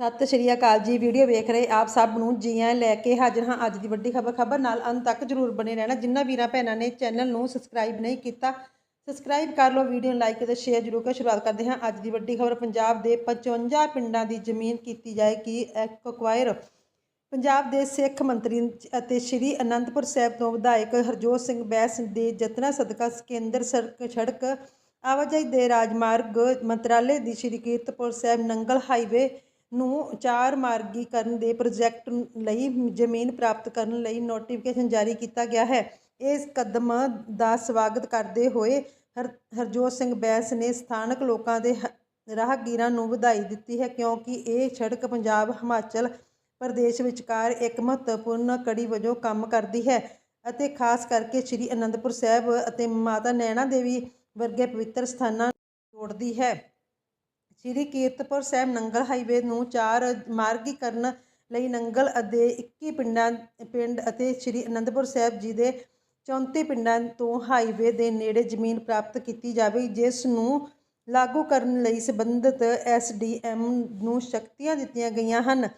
ਸਤਿ ਸ਼੍ਰੀ ਅਕਾਲ ਜੀ। ਵੀਡੀਓ ਵੇਖ ਰਹੇ ਆਪ ਸਭ ਨੂੰ ਜੀ ਆਇਆਂ ਲੈ ਕੇ ਹਾਜ਼ਰ ਹਾਂ ਅੱਜ ਦੀ ਵੱਡੀ ਖਬਰ। ਖਬਰ ਨਾਲ ਅੰਤ ਤੱਕ ਜਰੂਰ ਬਣੇ ਰਹਿਣਾ। ਜਿੰਨਾ ਵੀਰਾਂ ਭੈਣਾਂ ਨੇ ਚੈਨਲ ਨੂੰ ਸਬਸਕ੍ਰਾਈਬ ਨਹੀਂ ਕੀਤਾ, ਸਬਸਕ੍ਰਾਈਬ ਕਰ ਲਓ ਵੀਡੀਓ ਨੂੰ ਲਾਈਕ ਅਤੇ ਸ਼ੇਅਰ ਜਰੂਰ ਕਰ। ਸ਼ੁਰੂਆਤ ਕਰਦੇ ਹਾਂ ਅੱਜ ਦੀ ਵੱਡੀ ਖਬਰ। ਪੰਜਾਬ ਦੇ 55 ਪਿੰਡਾਂ ਦੀ ਜ਼ਮੀਨ ਕੀਤੀ ਜਾਏਗੀ ਐਕਵਾਇਰ ਪੰਜਾਬ ਦੇ ਸਿੱਖ ਮੰਤਰੀ ਅਤੇ ਸ਼੍ਰੀ ਅਨੰਦਪੁਰ ਸਾਹਿਬ ਤੋਂ ਵਿਧਾਇਕ ਹਰਜੋਤ ਸਿੰਘ ਬੈਂਸ ਦੇ ਯਤਨਾਂ ਸਦਕਾ ਕੇਂਦਰ ਸੜਕ ਸੜਕ ਆਵਾਜਾਈ ਦੇ ਰਾਜਮਾਰਗ ਮੰਤਰਾਲੇ ਦੀ ਸ਼੍ਰੀ ਕੀਰਤਪੁਰ ਸਾਹਿਬ ਨੰਗਲ ਹਾਈਵੇ ਨੂੰ ਚਾਰ ਮਾਰਗੀਕਰਨ ਦੇ ਪ੍ਰੋਜੈਕਟ ਲਈ ਜ਼ਮੀਨ ਪ੍ਰਾਪਤ ਕਰਨ ਲਈ ਨੋਟੀਫਿਕੇਸ਼ਨ ਜਾਰੀ ਕੀਤਾ ਗਿਆ ਹੈ। ਇਸ ਕਦਮ ਦਾ ਸਵਾਗਤ ਕਰਦੇ ਹੋਏ ਹਰ, ਹਰਜੋਤ ਸਿੰਘ ਬੈਂਸ ਨੇ ਸਥਾਨਕ ਲੋਕਾਂ ਦੇ ਹ- ਰਾਹਗੀਰਾਂ ਨੂੰ ਵਧਾਈ ਦਿੱਤੀ ਹੈ ਕਿਉਂਕਿ ਇਹ ਸੜਕ ਪੰਜਾਬ, ਹਿਮਾਚਲ ਪ੍ਰਦੇਸ਼ ਵਿਚਕਾਰ ਇੱਕ ਮਹੱਤਵਪੂਰਨ ਕੜੀ ਵਜੋਂ ਕੰਮ ਕਰਦੀ ਹੈ ਅਤੇ ਖਾਸ ਕਰਕੇ ਸ੍ਰੀ ਅਨੰਦਪੁਰ ਸਾਹਿਬ ਅਤੇ ਮਾਤਾ ਨੈਣਾ ਦੇਵੀ ਵਰਗੇ ਪਵਿੱਤਰ ਸਥਾਨਾਂ ਨੂੰ ਜੋੜਦੀ ਹੈ। ਸ੍ਰੀ ਕੀਰਤਪੁਰ ਸਾਹਿਬ ਨੰਗਲ ਹਾਈਵੇ ਨੂੰ ਚਾਰ ਮਾਰਗੀਕਰਨ ਲਈ ਨੰਗਲ ਅਤੇ 21 ਪਿੰਡਾਂ, ਪਿੰਡ ਅਤੇ ਸ੍ਰੀ ਅਨੰਦਪੁਰ ਸਾਹਿਬ ਜੀ ਦੇ 34 ਪਿੰਡਾਂ ਤੋਂ ਹਾਈਵੇ ਦੇ ਨੇੜੇ ਜ਼ਮੀਨ ਪ੍ਰਾਪਤ ਕੀਤੀ ਜਾਵੇ, ਜਿਸ ਨੂੰ ਲਾਗੂ ਕਰਨ ਲਈ ਸੰਬੰਧਿਤ ਐਸਡੀਐਮ ਨੂੰ ਸ਼ਕਤੀਆਂ ਦਿੱਤੀਆਂ ਗਈਆਂ ਹਨ।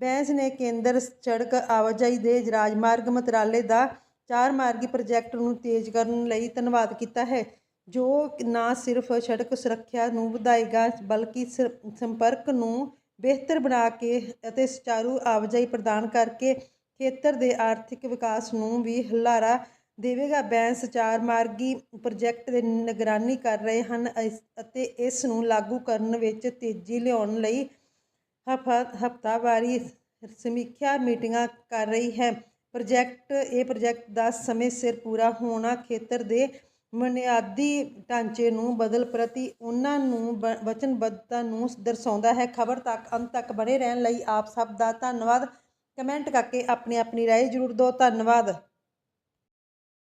ਬੈਂਸ ਨੇ ਕੇਂਦਰ ਸੜਕ ਆਵਾਜਾਈ ਦੇ ਰਾਜਮਾਰਗ ਮੰਤਰਾਲੇ ਦਾ ਚਾਰ ਮਾਰਗੀ ਪ੍ਰੋਜੈਕਟ ਨੂੰ ਤੇਜ਼ ਕਰਨ ਲਈ ਧੰਨਵਾਦ ਕੀਤਾ ਹੈ। ਜੋ ਨਾ ਸਿਰਫ ਸੜਕ ਸੁਰੱਖਿਆ ਨੂੰ ਵਧਾਏਗਾ, ਬਲਕਿ ਸ- ਸੰਪਰਕ ਨੂੰ ਬਿਹਤਰ ਬਣਾ ਕੇ ਅਤੇ ਸੁਚਾਰੂ ਆਵਾਜਾਈ ਪ੍ਰਦਾਨ ਕਰਕੇ ਖੇਤਰ ਦੇ ਆਰਥਿਕ ਵਿਕਾਸ ਨੂੰ ਵੀ ਹੁਲਾਰਾ ਦੇਵੇਗਾ। ਬੈਂਸ ਚਾਰ ਮਾਰਗੀ ਪ੍ਰੋਜੈਕਟ ਦੇ ਨਿਗਰਾਨੀ ਕਰ ਰਹੇ ਹਨ ਇਸ- ਅਤੇ ਇਸ ਨੂੰ ਲਾਗੂ ਕਰਨ ਵਿੱਚ ਤੇਜ਼ੀ ਲਿਆਉਣ ਲਈ ਹਫਾ, ਹਫਤਾਵਾਰੀ ਸਮੀਖਿਆ ਮੀਟਿੰਗਾਂ ਕਰ ਰਹੀ ਹੈ। ਪ੍ਰੋਜੈਕਟ, ਇਹ ਪ੍ਰੋਜੈਕਟ ਦਾ ਸਮੇਂ ਸਿਰ ਪੂਰਾ ਹੋਣਾ ਖੇਤਰ ਦੇ ਬੁਨਿਆਦੀ ਢਾਂਚੇ ਨੂੰ ਬਦਲ ਪ੍ਰਤੀ ਉਹਨਾਂ ਨੂੰ ਬ- ਵਚਨਬੱਧਤਾ ਨੂੰ ਦਰਸਾਉਂਦਾ ਹੈ। ਖਬਰ ਤੱਕ, ਅੰਤ ਤੱਕ ਬਣੇ ਰਹਿਣ ਲਈ ਆਪ ਸਭ ਦਾ ਧੰਨਵਾਦ। ਕਮੈਂਟ ਕਰਕੇ ਆਪਣੀ ਆਪਣੀ ਰਾਏ ਜ਼ਰੂਰ ਦਿਓ। ਧੰਨਵਾਦ।